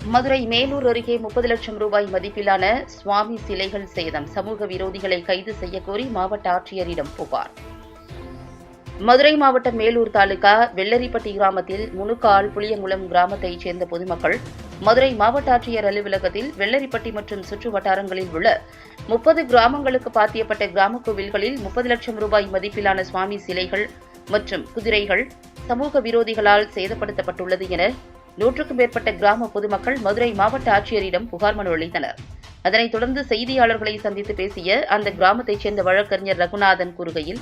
மதுரை மேலூர் அருகே முப்பது லட்சம் ரூபாய் மதிப்பிலான சுவாமி சிலைகள் சேதம். சமூக விரோதிகளை கைது செய்யக்கோரி மாவட்ட ஆட்சியரிடம் புகார். மதுரை மாவட்டம் மேலூர் தாலுகா வெள்ளரிப்பட்டி கிராமத்தில் முனுக்கால் புளியங்குளம் கிராமத்தைச் சேர்ந்த பொதுமக்கள் மதுரை மாவட்ட ஆட்சியர் அலுவலகத்தில் வெள்ளரிப்பட்டி மற்றும் சுற்று வட்டாரங்களில் உள்ள முப்பது கிராமங்களுக்கு பாத்தியப்பட்ட கிராம கோவில்களில் முப்பது லட்சம் ரூபாய் மதிப்பிலான சுவாமி சிலைகள் மற்றும் குதிரைகள் சமூக விரோதிகளால் சேதப்படுத்தப்பட்டுள்ளது என நூற்றுக்கும் மேற்பட்ட கிராம பொதுமக்கள் மதுரை மாவட்ட ஆட்சியரிடம் புகார் மனு அளித்தனர். அதனைத் தொடர்ந்து செய்தியாளர்களை சந்தித்து பேசிய அந்த கிராமத்தைச் சேர்ந்த வழக்கறிஞர் ரகுநாதன் கூறுகையில்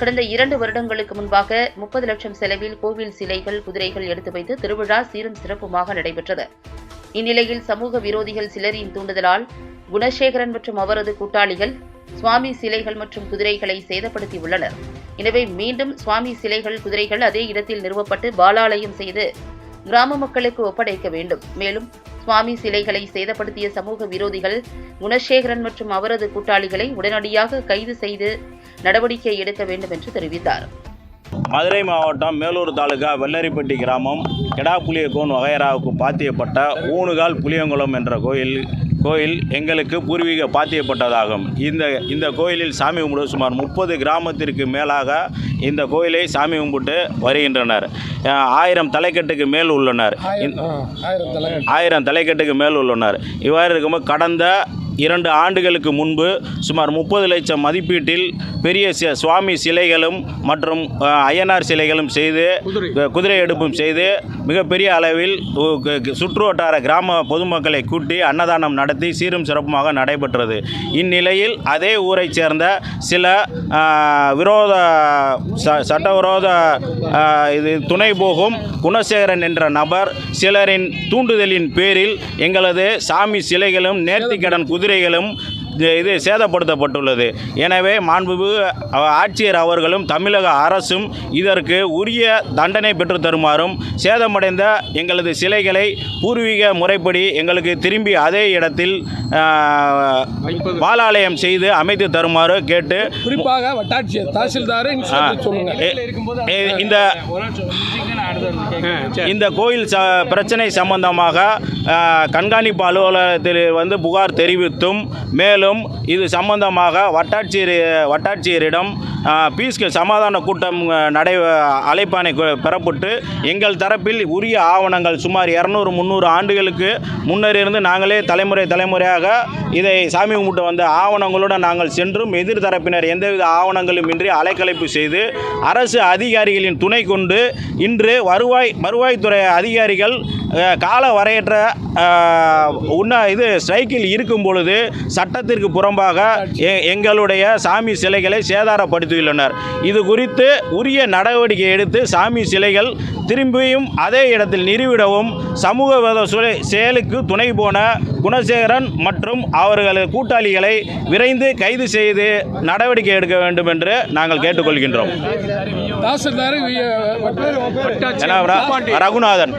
கடந்த இரண்டு வருடங்களுக்கு முன்பாக முப்பது லட்சம் செலவில் கோவில் சிலைகள் குதிரைகள் எடுத்து வைத்து திருவிழா சீரும் சிறப்புமாக நடைபெற்றது. இந்நிலையில் சமூக விரோதிகள் சிலரின் தூண்டுதலால் குணசேகரன் மற்றும் அவரது கூட்டாளிகள் சுவாமி சிலைகள் மற்றும் குதிரைகளை சேதப்படுத்தியுள்ளனர். எனவே மீண்டும் சுவாமி சிலைகள் குதிரைகள் அதே இடத்தில் நிறுவப்பட்டு பாலாலயம் செய்து கிராம மக்களுக்கு ஒப்படைக்க வேண்டும். மேலும் சுவாமி சிலைகளை சேதப்படுத்திய சமூக விரோதிகள் குணசேகரன் மற்றும் அவரது கூட்டாளிகளை உடனடியாக கைது செய்து நடவடிக்கை எடுக்க வேண்டும் என்று தெரிவித்தார். மதுரை மாவட்டம் மேலூர் தாலுகா வெள்ளரிப்பட்டி கிராமம் கெடாப்புளியக்கோன் வகையராவுக்கு பாத்தியப்பட்ட ஊனுகால் புளியங்குளம் என்ற கோயில் கோயில் எங்களுக்கு பூர்வீக பாத்தியப்பட்டதாகும். இந்த இந்த கோயிலில் சாமி கும்பிட சுமார் முப்பது கிராமத்திற்கு மேலாக இந்த கோயிலை சாமி கும்பிட்டு வருகின்றனர். ஆயிரம் தலைக்கட்டுக்கு மேல் உள்ளனர். ஆயிரம் தலைக்கட்டுக்கு மேல் உள்ளனர். இவ்வாறு இருக்கும்போது கடந்த இரண்டு ஆண்டுகளுக்கு முன்பு சுமார் முப்பது லட்சம் மதிப்பீட்டில் பெரிய சி- சுவாமி சிலைகளும் மற்றும் ஐயனார் சிலைகளும் செய்து குதிரை. எடுப்பும் செய்து மிகப்பெரிய அளவில் உ- கு- கு- சுற்று வட்டார கிராம பொதுமக்களை கூட்டி அன்னதானம் நடத்தி சீரும் சிறப்புமாக நடைபெற்றது. இந்நிலையில் அதே ஊரைச் சேர்ந்த சில விரோத ச- சட்டவிரோத இது துணை போகும் குணசேகரன் என்ற நபர் சிலரின் தூண்டுதலின் பேரில் எங்களது சாமி சிலைகளும் நேர்த்திக்கடன் குதிரைகளும் இது- சேதப்படுத்தப்பட்டுள்ளது. எனவே மாண்புமிகு ஆட்சியர் அவர்களும் தமிழக அரசும் இதற்கு உரிய தண்டனை பெற்று தருமாறும் சேதமடைந்த எங்களது சிலைகளை பூர்வீக முறைப்படி எங்களுக்கு திரும்பி அதே இடத்தில் பாலாலயம் செய்து அமைத்து தருமாறு கேட்டு குறிப்பாக வட்டாட்சியர் தாசில்தார் இந்த இந்த கோயில் பிரச்சனை சம்பந்தமாக கண்காணிப்பு அலுவலகத்தில் வந்து புகார் தெரிவித்தும் மேலும் இது சம்பந்தமாக வட்டாட்சியர் வட்டாட்சியரிடம் ஆ, சமாதான கூட்டம் நடை அழைப்பானை பெறப்பட்டு எங்கள் தரப்பில் உரிய ஆவணங்கள் சுமார் இரநூறு முந்நூறு ஆண்டுகளுக்கு முன்னர் இருந்து நாங்களே தலைமுறை தலைமுறையாக இதை சாமி கும்பிட்டு வந்த ஆவணங்களுடன் நாங்கள் சென்றும் எதிர் தரப்பினர் எந்தவித ஆவணங்களும் இன்றி அலைக்கலைப்பு செய்து அரசு அதிகாரிகளின் துணை கொண்டு இன்று வருவாய் வருவாய்த்துறை அதிகாரிகள் கால வரையற்ற உண்ண இது ஸ்ட்ரைக்கில் இருக்கும் பொழுது சட்டத்திற்கு புறம்பாக எ- எங்களுடைய சாமி சிலைகளை சேதாரப்படுத்தியுள்ளனர். இது குறித்து உரிய நடவடிக்கை எடுத்து சாமி சிலைகள் திரும்பியும் அதே இடத்தில் நிறுவிடவும் சமூக விரோத செயலுக்கு துணை போன குணசேகரன் மற்றும் அவர்களது கூட்டாளிகளை விரைந்து கைது செய்து நடவடிக்கை எடுக்க வேண்டும் என்று நாங்கள் கேட்டுக்கொள்கின்றோம். ரகுநாதன்?